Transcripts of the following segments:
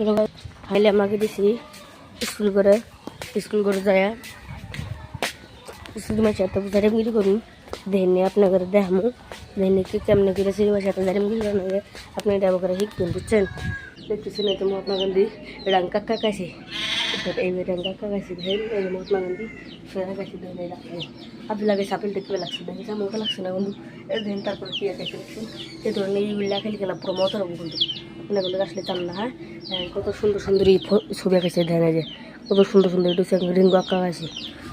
চলো হাইলে আমাকে দিছি, স্কুল করে স্কুল করে যায়। স্কুল মাসে তো জারিমগিরি করুন দেখেন আপনাকে দেখামো। দেখেন কি কেমনে করে সিনেমার সাথে জারিমগিরি করানো যায় আপনি এটা করে শিখবেন, বুঝছেন? দেখতেছেন এই তো মহাত্মা গান্ধী রাং কাকা কাছে। এই রাং কাকা কাছে দেখেন এই মহাত্মা গান্ধী ফেরা কাছে দেখেন এই রাখব আপনি। লাগে সাপেল দেখতে লাগছে দেখেন সামনে লাগছে না বন্ধু। দেখেন তারপর কি আছে দেখছেন? ধরনের এইগুলা খেলে খেলা পুরো মতো কিন্তু কিন্তু আসলে চান না হ্যাঁ? হ্যাঁ, কত সুন্দর সুন্দর ছবি আঁকাইছে দেখেন যে কত সুন্দর সুন্দর হচ্ছে রিঙ্গু আঁকা আছে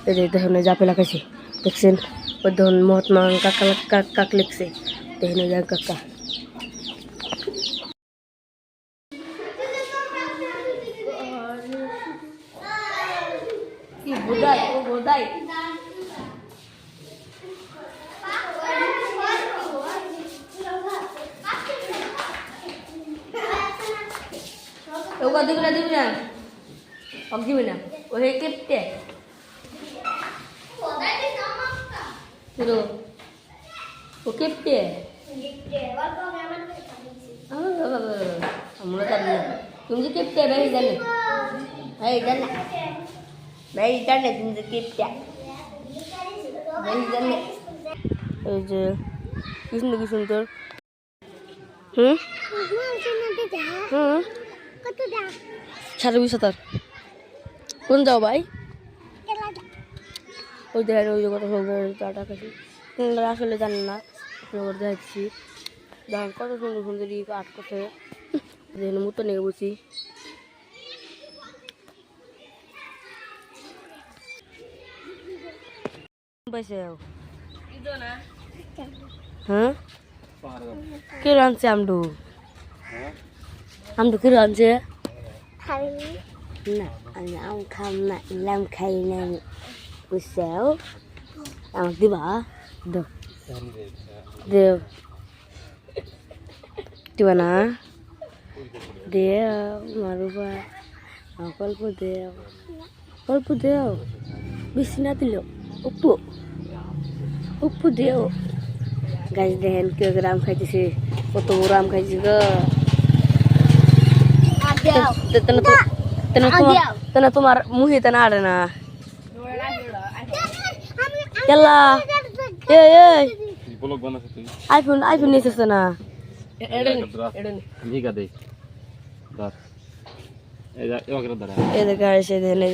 এই যে দেখেন জাপেল আঁকাইছে দেখছেন? ওই দেখুন মহাত্মা কাকা কাক লিখছে দেখেন কাকা বোধাই ও বোধাই ওকে দিবি না? দিবি না? ওকে দিবি না ও হে কেটে পুরো ও কেটে আমরা জানি না তুমি যে কেটে ভাই জানি। ভাই জানি। ভাই জানি তুমি যে কেটে। ভাই জানি। এই যে কি সুন্দর কি সুন্দর হুম হুম? সাড়ে বিশ হাজার। কোন যাও ভাই? ওই দেখেন ওই কত সুন্দর খাচ্ছি আপনারা আসলে জানেন না আপনার দেখছি দেখেন কত সুন্দর সুন্দর ই আর্ট করছে। দেখেন মতো নিয়ে বসি। হ্যাঁ? কে রাঁধছে আমডু? আমডু কে রাঁধছে না আমি আম খাম না ইলাম খাই না বুঝছেও আমাকে দিবা দো দেও দিবা না দেও মারুবা আমাকে অল্প দেও অল্প দেও বেশি না দিল উপ্পু উপ্পু দেও গাছ দেখেন কেউ কেউ আম খাইতেছে কত বড় আম খাইছে গো তেনে তো তেনে তোমার তেনে তোমার মুহি তেনে আড়ে না। কেলা। এ এ। ব্লগ বানাচ্ছে তুই আইফোন আইফোন নিতেছে না এই দেখেন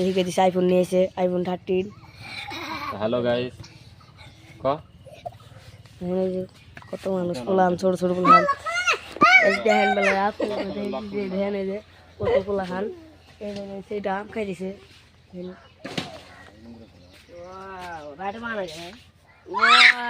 শিখে দিছে আইফোন নিয়েছে আইফোন থার্টিন হ্যালো গাইস ক? কত মানুষ পোলাম ছোট ছোট এই দেখেন বেলা দেখেন এই যে। কত পোলা খান এই দেখেন সেইটা আম খাই দিছে। দেখেন। Wow,